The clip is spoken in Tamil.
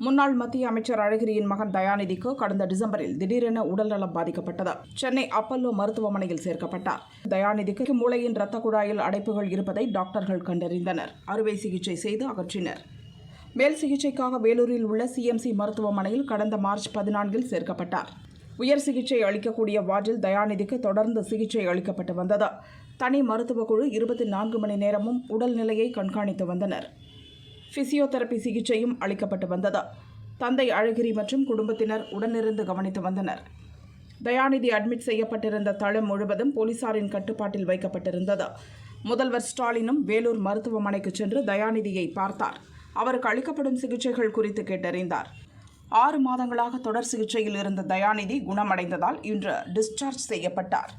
முன்னாள் மத்திய அமைச்சர் அழகிரியின் மகன் தயாநிதிக்கு கடந்த டிசம்பரில் திடீரென உடல்நலம் பாதிக்கப்பட்டது. சென்னை அப்பல்லோ மருத்துவமனையில் சேர்க்கப்பட்டார். தயாநிதிக்கு மூளையின் இரத்த குழாயில் அடைப்புகள் இருப்பதை டாக்டர்கள் கண்டறிந்தனர். அறுவை சிகிச்சை செய்து அகற்றினர். மேல் சிகிச்சைக்காக வேலூரில் உள்ள சிஎம்சி மருத்துவமனையில் கடந்த மார்ச் பதினான்கில் சேர்க்கப்பட்டார். உயர் சிகிச்சை அளிக்கக்கூடிய வார்டில் தயாநிதிக்கு தொடர்ந்து சிகிச்சை அளிக்கப்பட்டு வந்தது. தனி மருத்துவக் குழு இருபத்தி நான்கு மணி நேரமும் உடல்நிலையை கண்காணித்து வந்தனர். பிசியோதெரபி சிகிச்சையும் அளிக்கப்பட்டு வந்தது. தந்தை அழகிரி மற்றும் குடும்பத்தினர் உடனிருந்து கவனித்து வந்தனர். தயாநிதி அட்மிட் செய்யப்பட்டிருந்த தளம் முழுவதும் போலீசாரின் கட்டுப்பாட்டில் வைக்கப்பட்டிருந்தது. முதல்வர் ஸ்டாலினும் வேலூர் மருத்துவமனைக்கு சென்று தயாநிதியை பார்த்தார். அவருக்கு அளிக்கப்படும் சிகிச்சைகள் குறித்து கேட்டறிந்தார். ஆறு மாதங்களாக தொடர் சிகிச்சையில் இருந்த தயாநிதி குணமடைந்ததால் இன்று டிஸ்சார்ஜ் செய்யப்பட்டார்.